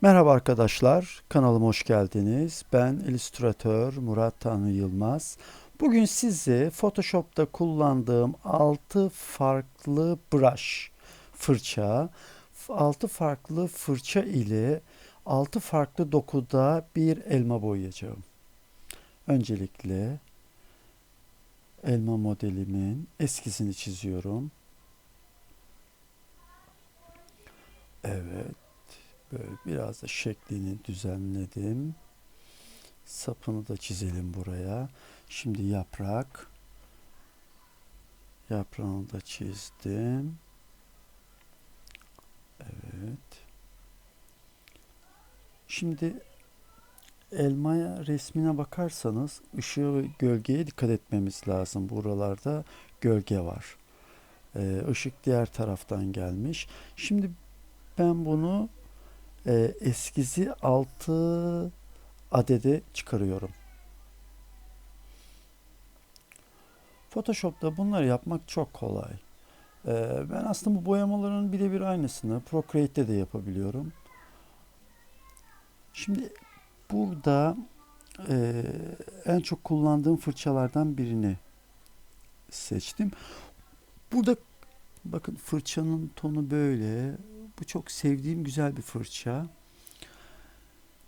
Merhaba arkadaşlar, kanalıma hoş geldiniz. Ben illüstratör Murat Tanrı Yılmaz. Bugün size Photoshop'ta kullandığım 6 farklı brush, fırça, 6 farklı fırça ile 6 farklı dokuda bir elma boyayacağım. Öncelikle elma modelimin eskizini çiziyorum. Evet. Böyle biraz da şeklini düzenledim. Sapını da çizelim buraya. Şimdi yaprak. Yaprağını da çizdim. Evet. Şimdi elmaya resmine bakarsanız ışığı ve gölgeye dikkat etmemiz lazım. Buralarda gölge var. Ee, ışık diğer taraftan gelmiş. Şimdi ben bunu e, eskizi 6 adede çıkarıyorum. Photoshop'ta bunları yapmak çok kolay. E, ben aslında bu boyamaların birebir aynısını Procreate'de de yapabiliyorum. Şimdi burada e, en çok kullandığım fırçalardan birini seçtim. Burada bakın fırçanın tonu böyle. Bu çok sevdiğim güzel bir fırça.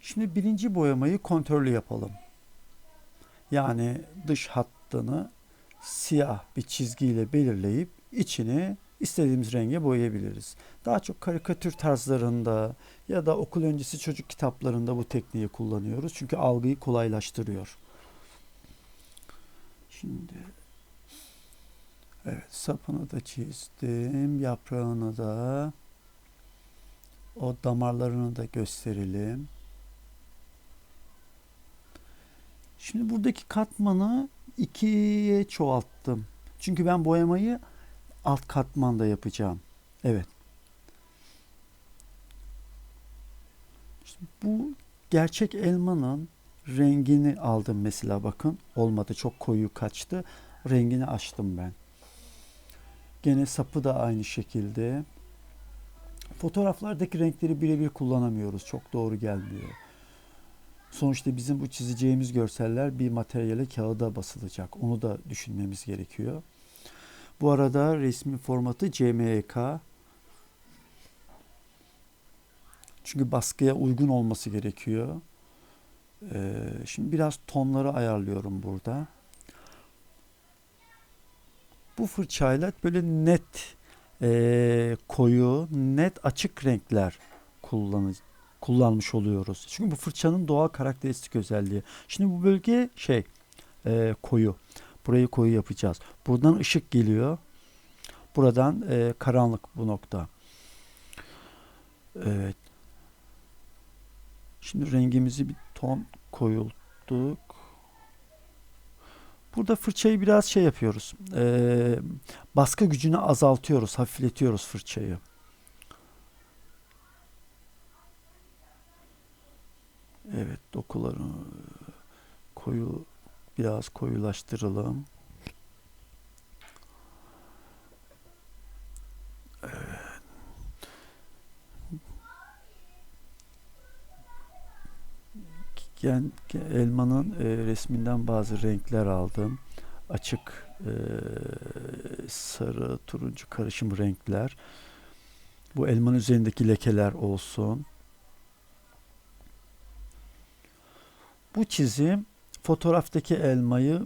Şimdi birinci boyamayı kontörlü yapalım. Yani dış hattını siyah bir çizgiyle belirleyip içini istediğimiz renge boyayabiliriz. Daha çok karikatür tarzlarında ya da okul öncesi çocuk kitaplarında bu tekniği kullanıyoruz. Çünkü algıyı kolaylaştırıyor. Şimdi evet sapını da çizdim. Yaprağını da o damarlarını da gösterelim. Şimdi buradaki katmanı ikiye çoğalttım. Çünkü ben boyamayı alt katmanda yapacağım. Evet. Şimdi bu gerçek elmanın rengini aldım mesela bakın. Olmadı çok koyu kaçtı. Rengini açtım ben. Gene sapı da aynı şekilde. Fotoğraflardaki renkleri birebir kullanamıyoruz. Çok doğru gelmiyor. Sonuçta bizim bu çizeceğimiz görseller bir materyale kağıda basılacak. Onu da düşünmemiz gerekiyor. Bu arada resmi formatı CMYK. Çünkü baskıya uygun olması gerekiyor. Ee, şimdi biraz tonları ayarlıyorum burada. Bu fırçayla böyle net e, koyu, net açık renkler kullanı, kullanmış oluyoruz. Çünkü bu fırçanın doğal karakteristik özelliği. Şimdi bu bölge şey e, koyu. Burayı koyu yapacağız. Buradan ışık geliyor. Buradan e, karanlık bu nokta. Evet. Şimdi rengimizi bir ton koyulduk. Burada fırçayı biraz şey yapıyoruz. E, baskı gücünü azaltıyoruz, hafifletiyoruz fırçayı. Evet, dokularını koyu biraz koyulaştıralım. Yani elmanın e, resminden bazı renkler aldım. Açık e, sarı, turuncu karışım renkler. Bu elmanın üzerindeki lekeler olsun. Bu çizim fotoğraftaki elmayı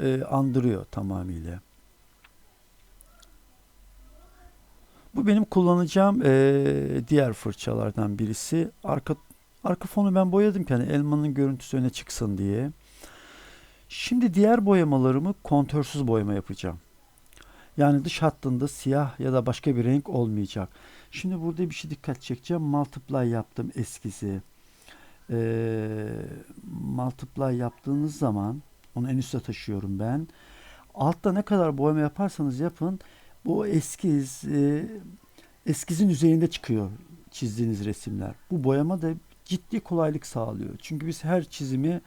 e, andırıyor tamamıyla. Bu benim kullanacağım e, diğer fırçalardan birisi. Arka arka fonu ben boyadım ki hani elmanın görüntüsü öne çıksın diye. Şimdi diğer boyamalarımı kontörsüz boyama yapacağım. Yani dış hattında siyah ya da başka bir renk olmayacak. Şimdi burada bir şey dikkat çekeceğim. Multiply yaptım eskizi. Ee, multiply yaptığınız zaman onu en üstte taşıyorum ben. Altta ne kadar boyama yaparsanız yapın bu eskiz e, eskizin üzerinde çıkıyor çizdiğiniz resimler. Bu boyama da ciddi kolaylık sağlıyor. Çünkü biz her çizimi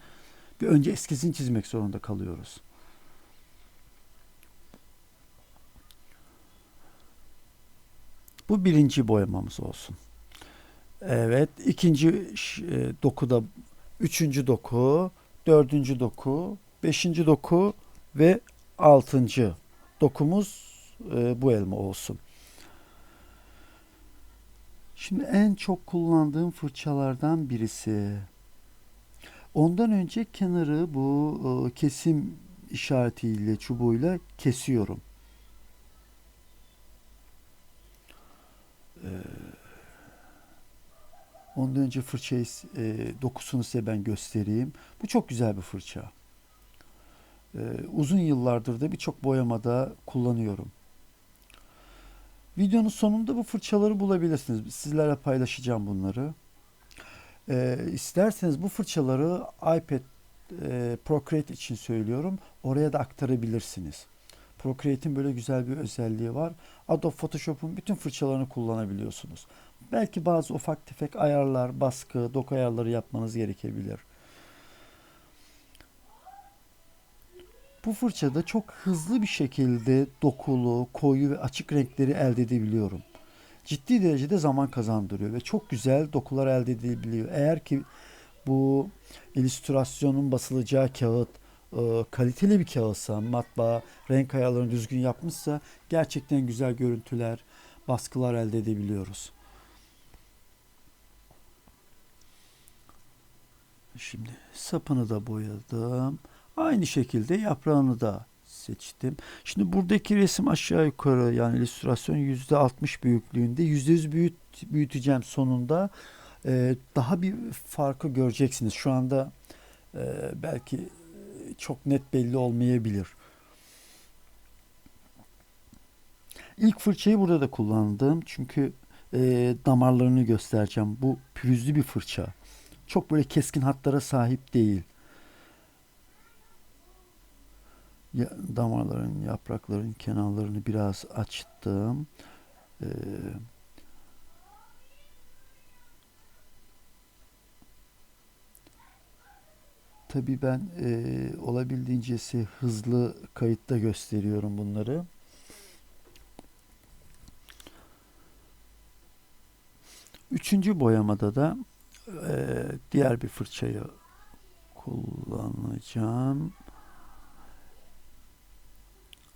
bir önce eskizini çizmek zorunda kalıyoruz. Bu birinci boyamamız olsun. Evet, ikinci e, dokuda, üçüncü doku, dördüncü doku, beşinci doku ve altıncı dokumuz e, bu elma olsun. Şimdi en çok kullandığım fırçalardan birisi. Ondan önce kenarı bu e, kesim işaretiyle, çubuğuyla kesiyorum. Ee, Ondan önce fırçayı e, dokusunu size ben göstereyim. Bu çok güzel bir fırça. Uzun yıllardır da birçok boyamada kullanıyorum. Videonun sonunda bu fırçaları bulabilirsiniz. Sizlerle paylaşacağım bunları. Ee, isterseniz bu fırçaları iPad e, Procreate için söylüyorum. Oraya da aktarabilirsiniz. Procreate'in böyle güzel bir özelliği var. Adobe Photoshop'un bütün fırçalarını kullanabiliyorsunuz. Belki bazı ufak tefek ayarlar, baskı, doku ayarları yapmanız gerekebilir. Bu fırçada çok hızlı bir şekilde dokulu, koyu ve açık renkleri elde edebiliyorum. Ciddi derecede zaman kazandırıyor ve çok güzel dokular elde edilebiliyor. Eğer ki bu illüstrasyonun basılacağı kağıt e, kaliteli bir kağıtsa, matbaa, renk ayarlarını düzgün yapmışsa gerçekten güzel görüntüler, baskılar elde edebiliyoruz. Şimdi sapını da boyadım. Aynı şekilde yaprağını da seçtim. Şimdi buradaki resim aşağı yukarı yani illüstrasyon %60 büyüklüğünde. %100 büyüt, büyüteceğim sonunda. Ee, daha bir farkı göreceksiniz. Şu anda e, belki çok net belli olmayabilir. İlk fırçayı burada da kullandım. Çünkü e, damarlarını göstereceğim. Bu pürüzlü bir fırça. Çok böyle keskin hatlara sahip değil. Ya, damarların, yaprakların kenarlarını biraz açtım. Ee, tabii ben e, olabildiğince hızlı kayıtta gösteriyorum bunları. Üçüncü boyamada da e, diğer bir fırçayı kullanacağım.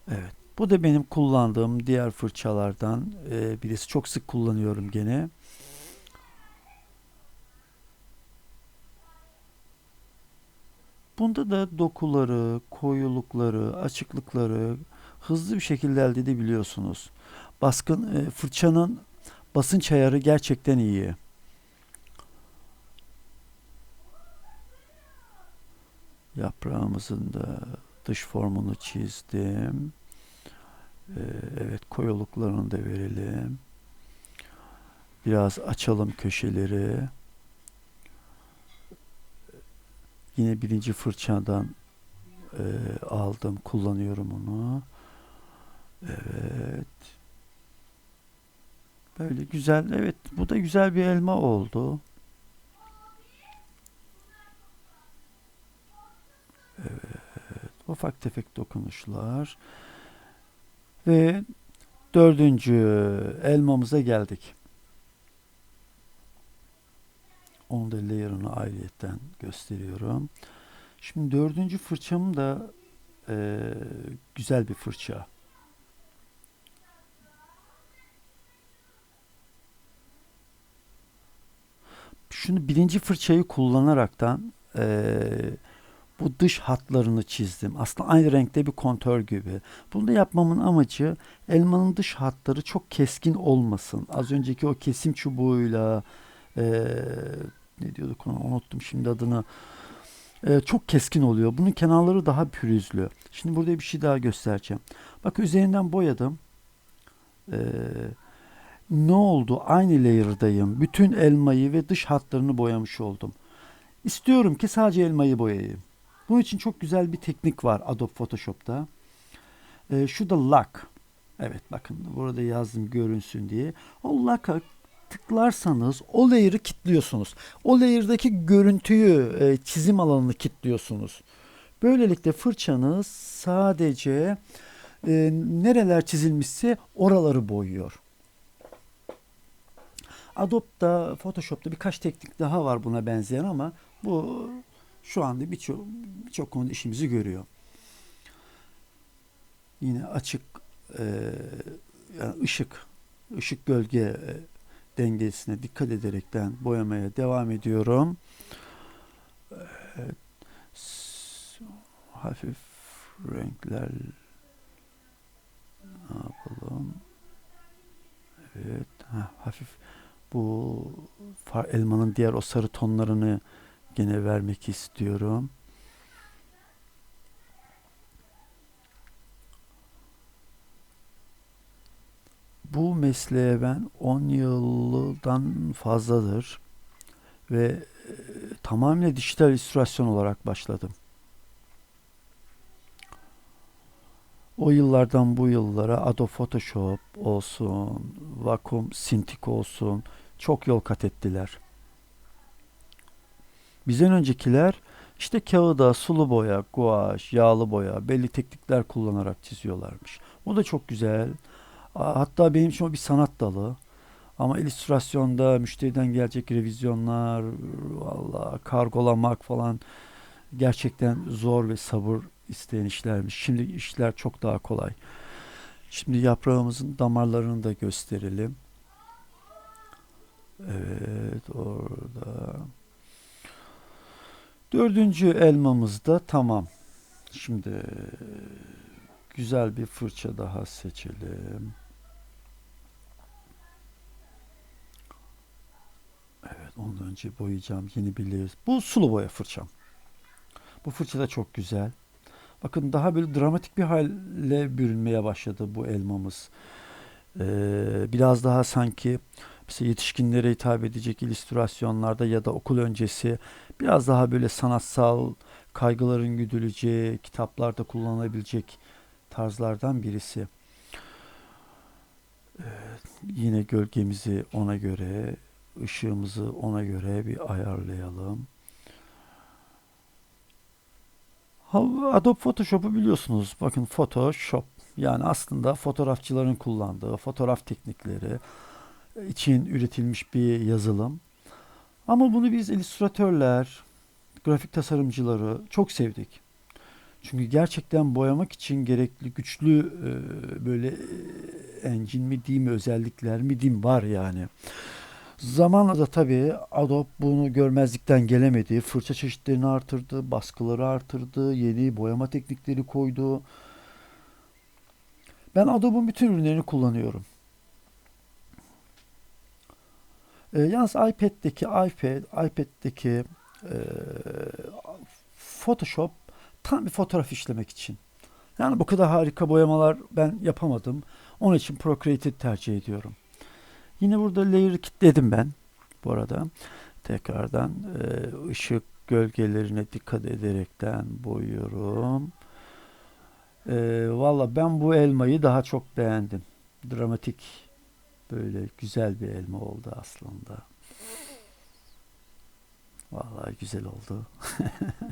Evet. Bu da benim kullandığım diğer fırçalardan e, birisi. Çok sık kullanıyorum gene. Bunda da dokuları, koyulukları, açıklıkları hızlı bir şekilde elde edebiliyorsunuz. Baskın e, fırçanın basınç ayarı gerçekten iyi. Yaprağımızın da dış formunu çizdim. Ee, evet koyuluklarını da verelim. Biraz açalım köşeleri. Yine birinci fırçadan e, aldım. Kullanıyorum onu. Evet. Böyle güzel. Evet bu da güzel bir elma oldu. Evet. Ufak tefek dokunuşlar. Ve dördüncü elmamıza geldik. Onu da layer'ını ayrıyetten gösteriyorum. Şimdi dördüncü fırçam da e, güzel bir fırça. Şunu birinci fırçayı kullanaraktan e, bu dış hatlarını çizdim. Aslında aynı renkte bir kontör gibi. Bunu da yapmamın amacı elmanın dış hatları çok keskin olmasın. Az önceki o kesim çubuğuyla e, ne diyorduk onu unuttum şimdi adını. E, çok keskin oluyor. Bunun kenarları daha pürüzlü. Şimdi burada bir şey daha göstereceğim. Bak üzerinden boyadım. E, ne oldu? Aynı layer'dayım. Bütün elmayı ve dış hatlarını boyamış oldum. İstiyorum ki sadece elmayı boyayayım. Bunun için çok güzel bir teknik var Adobe Photoshop'ta. E, şu da lock. Evet bakın burada yazdım görünsün diye. O lock'a tıklarsanız o layer'ı kilitliyorsunuz. O layer'daki görüntüyü, e, çizim alanını kilitliyorsunuz. Böylelikle fırçanız sadece e, nereler çizilmişse oraları boyuyor. Adobe'da, Photoshop'ta birkaç teknik daha var buna benzeyen ama bu şu anda birçok birçok konuda işimizi görüyor. Yine açık e, yani ışık, ışık gölge e, dengesine dikkat ederekten boyamaya devam ediyorum. S- Hafif renkler ne yapalım? Evet. Ha, hafif bu elmanın diğer o sarı tonlarını gene vermek istiyorum. Bu mesleğe ben 10 yıldan fazladır ve e, tamamen dijital illüstrasyon olarak başladım. O yıllardan bu yıllara Adobe Photoshop olsun, Wacom Cintiq olsun çok yol kat ettiler. Bizden öncekiler işte kağıda sulu boya, guaj, yağlı boya, belli teknikler kullanarak çiziyorlarmış. O da çok güzel. Hatta benim için o bir sanat dalı. Ama illüstrasyonda müşteriden gelecek revizyonlar, valla kargolamak falan gerçekten zor ve sabır isteyen işlermiş. Şimdi işler çok daha kolay. Şimdi yaprağımızın damarlarını da gösterelim. Evet orada. Dördüncü elmamız da tamam. Şimdi güzel bir fırça daha seçelim. Evet ondan önce boyayacağım yeni bir. Bu sulu boya fırçam. Bu fırça da çok güzel. Bakın daha böyle dramatik bir hale bürünmeye başladı bu elmamız. Ee, biraz daha sanki yetişkinlere hitap edecek illüstrasyonlarda ya da okul öncesi biraz daha böyle sanatsal kaygıların güdüleceği kitaplarda kullanılabilecek tarzlardan birisi. Ee, yine gölgemizi ona göre, ışığımızı ona göre bir ayarlayalım. Adobe Photoshop'u biliyorsunuz. Bakın Photoshop. Yani aslında fotoğrafçıların kullandığı fotoğraf teknikleri için üretilmiş bir yazılım. Ama bunu biz illüstratörler, grafik tasarımcıları çok sevdik. Çünkü gerçekten boyamak için gerekli güçlü e, böyle e, engine mi diyeyim özellikler mi diyeyim var yani. Zamanla da tabii Adobe bunu görmezlikten gelemedi. Fırça çeşitlerini artırdı, baskıları artırdı, yeni boyama teknikleri koydu. Ben Adobe'un bütün ürünlerini kullanıyorum. E, yalnız iPad'deki iPad, iPad'deki e, Photoshop tam bir fotoğraf işlemek için. Yani bu kadar harika boyamalar ben yapamadım. Onun için Procreate'i tercih ediyorum. Yine burada layer'ı kilitledim ben bu arada. Tekrardan e, ışık gölgelerine dikkat ederekten boyuyorum. E, Valla ben bu elmayı daha çok beğendim. Dramatik böyle güzel bir elma oldu aslında. Vallahi güzel oldu.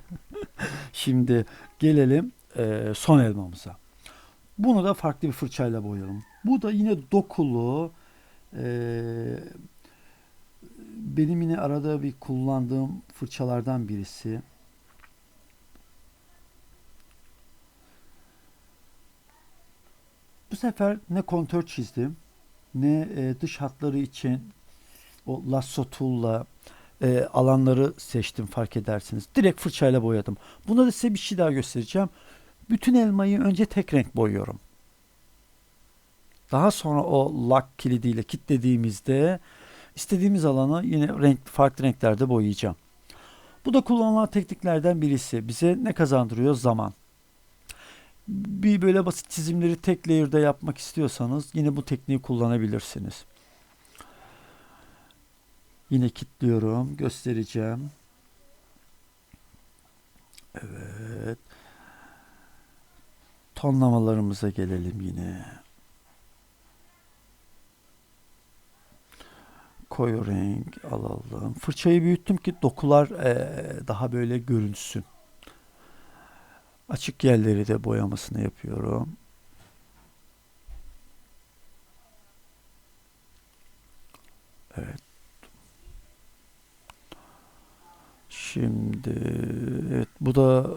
Şimdi gelelim e, son elmamıza. Bunu da farklı bir fırçayla boyayalım. Bu da yine dokulu. e, benim yine arada bir kullandığım fırçalardan birisi. Bu sefer ne kontör çizdim ne e, dış hatları için o lasso tool'la e, alanları seçtim fark edersiniz. Direkt fırçayla boyadım. Buna da size bir şey daha göstereceğim. Bütün elmayı önce tek renk boyuyorum. Daha sonra o lock kilidiyle kilitlediğimizde istediğimiz alanı yine renk farklı renklerde boyayacağım. Bu da kullanılan tekniklerden birisi. Bize ne kazandırıyor? Zaman. Bir böyle basit çizimleri tek layer'da yapmak istiyorsanız yine bu tekniği kullanabilirsiniz. Yine kilitliyorum. Göstereceğim. Evet. Tonlamalarımıza gelelim yine. Koyu renk alalım. Fırçayı büyüttüm ki dokular eee, daha böyle görünsün. Açık yerleri de boyamasını yapıyorum. Evet. Şimdi evet bu da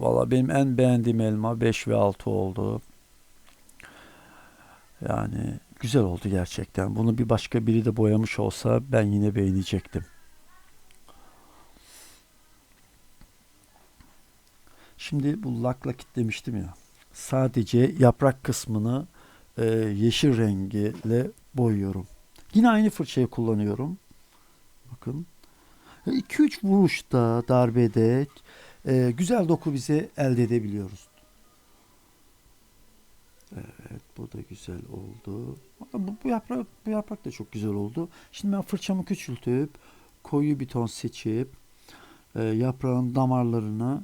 valla benim en beğendiğim elma 5 ve 6 oldu. Yani güzel oldu gerçekten. Bunu bir başka biri de boyamış olsa ben yine beğenecektim. Şimdi bu lakla kitlemiştim ya. Sadece yaprak kısmını e, yeşil rengiyle boyuyorum. Yine aynı fırçayı kullanıyorum. Bakın. 2-3 vuruşta, darbede e, güzel doku bize elde edebiliyoruz. Evet, bu da güzel oldu. Bu, bu yaprak bu yaprak da çok güzel oldu. Şimdi ben fırçamı küçültüp koyu bir ton seçip e, yaprağın damarlarını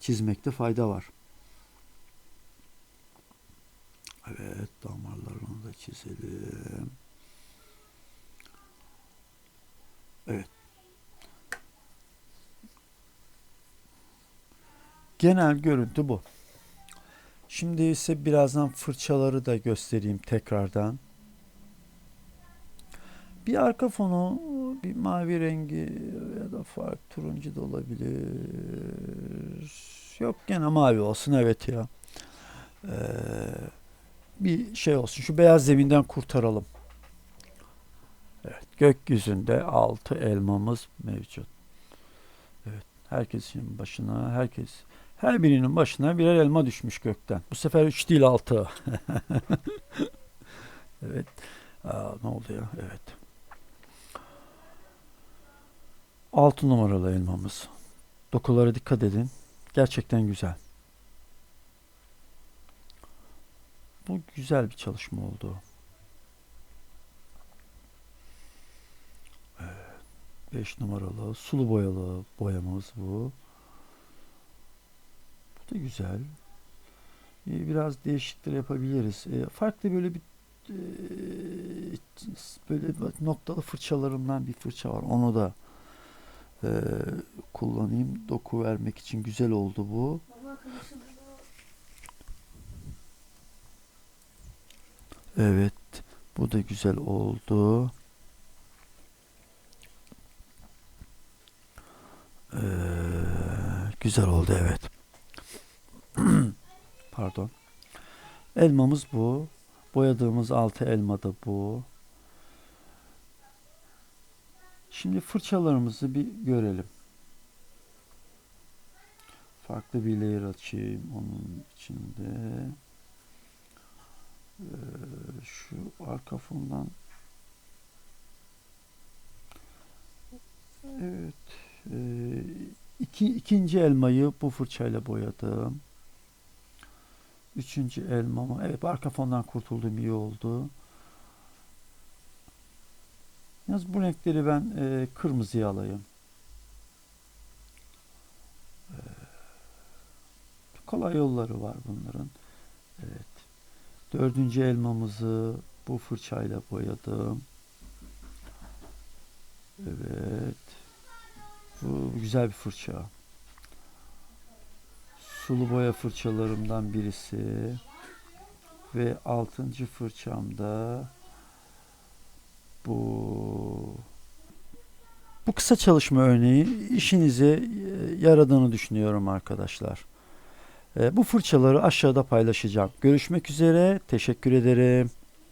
çizmekte fayda var. Evet, damarlarını da çizelim. Evet. Genel görüntü bu. Şimdi ise birazdan fırçaları da göstereyim tekrardan. Bir arka fonu bir mavi rengi ya da farklı turuncu da olabilir. Yok gene mavi olsun evet ya. Ee, bir şey olsun. Şu beyaz zeminden kurtaralım. Evet, gökyüzünde altı elmamız mevcut. Evet, herkesin başına, herkes her birinin başına birer elma düşmüş gökten. Bu sefer 3 değil 6. evet. Aa, ne oldu ya? Evet. 6 numaralı elmamız. Dokulara dikkat edin. Gerçekten güzel. Bu güzel bir çalışma oldu. 5 numaralı sulu boyalı boyamız bu. Bu da güzel. Ee, Biraz değişiklikler yapabiliriz. Ee, Farklı böyle bir e, böyle noktalı fırçalarımdan bir fırça var. Onu da e, kullanayım. Doku vermek için güzel oldu bu. Evet. Bu da güzel oldu. Ee, güzel oldu evet. Pardon. Elmamız bu. Boyadığımız altı elma da bu. Şimdi fırçalarımızı bir görelim. Farklı bir layer açayım onun içinde. Ee, şu arka fondan Evet. Ee, iki, ikinci elmayı bu fırçayla boyadım. Üçüncü elmamı. Evet arka fondan kurtuldum iyi oldu. Yalnız bu renkleri ben e, kırmızıya alayım. Ee, kolay yolları var bunların. Evet. Dördüncü elmamızı bu fırçayla boyadım. Evet. Bu güzel bir fırça. Sulu boya fırçalarımdan birisi. Ve altıncı fırçamda bu bu kısa çalışma örneği işinize e, yaradığını düşünüyorum arkadaşlar. E, Bu fırçaları aşağıda paylaşacağım. Görüşmek üzere. Teşekkür ederim.